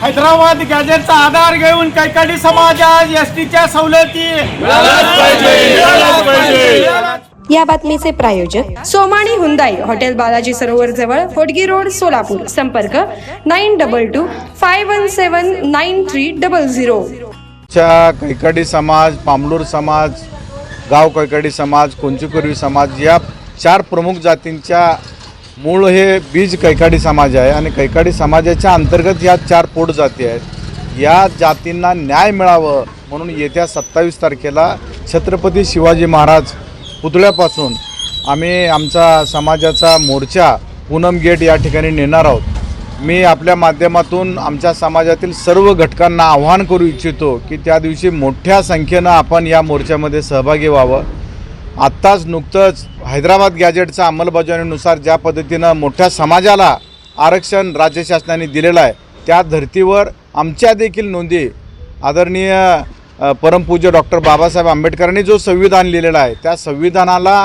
हैदराबाद गॅजेटचा आधार घेऊन कैकाडी समाज आज एस टीच्या सवलती या बातमीचे प्रायोजक सोमाणी हुंदाई हॉटेल बालाजी सरोवर जवळ होडगी रोड सोलापूर. संपर्क nine double two five one seven nine three double zero. च्या कैकाडी समाज पामलूर समाज गाव कैकाडी समाज कोंचुकुर्वी समाज या चार प्रमुख जातींच्या मूळ हे बीज कैकाडी समाज आहे आणि कैकाडी समाजाच्या अंतर्गत या चार पोट जाती आहेत. या जातींना न्याय मिळावं म्हणून येत्या सत्तावीस तारखेला छत्रपती शिवाजी महाराज पुतळ्यापासून आम्ही आमचा समाजाचा मोर्चा पूनम गेट या ठिकाणी नेणार आहोत. मी आपल्या माध्यमातून आमच्या समाजातील सर्व घटकांना आव्हान करू इच्छितो की त्या दिवशी मोठ्या संख्येनं आपण या मोर्चामध्ये सहभागी व्हावं. आत्ताच नुकतंच हैदराबाद गॅजेटच्या अंमलबजावणीनुसार ज्या पद्धतीनं मोठ्या समाजाला आरक्षण राज्य शासनाने दिलेलं आहे त्या धर्तीवर आमच्या देखील नोंदी आदरणीय परमपूज्य डॉक्टर बाबासाहेब आंबेडकरांनी जो संविधान लिहिलेला आहे त्या संविधानाला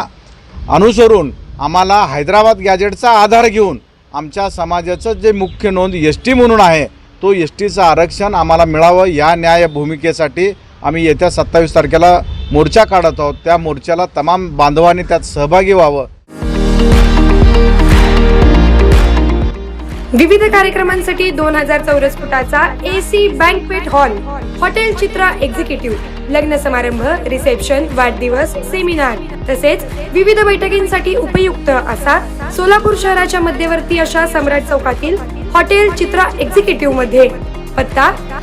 अनुसरून आम्हाला हैदराबाद गॅजेटचा आधार घेऊन आमच्या समाजाचं जे मुख्य नोंद एस टी म्हणून आहे तो एस टीचं आरक्षण आम्हाला मिळावं या न्याय भूमिकेसाठी आम्ही येत्या सत्तावीस तारखेला मोर्चा काढत आहोत. त्या मोर्चाला तमाम बांधवांनी त्यात सहभागी व्हावं. विविध कार्यक्रमांसाठी दोन हजार चौरस फुटाचा AC banquet hall hotel Chitra executive लग्न समारंभ रिसेप्शन वाढदिवस सेमिनार तसेच विविध बैठकींसाठी उपयुक्त असा सोलापूर शहराच्या मध्यवर्ती अशा सम्राट चौकातील हॉटेल चित्रा एक्झिक्युटिव्हमध्ये. पत्ता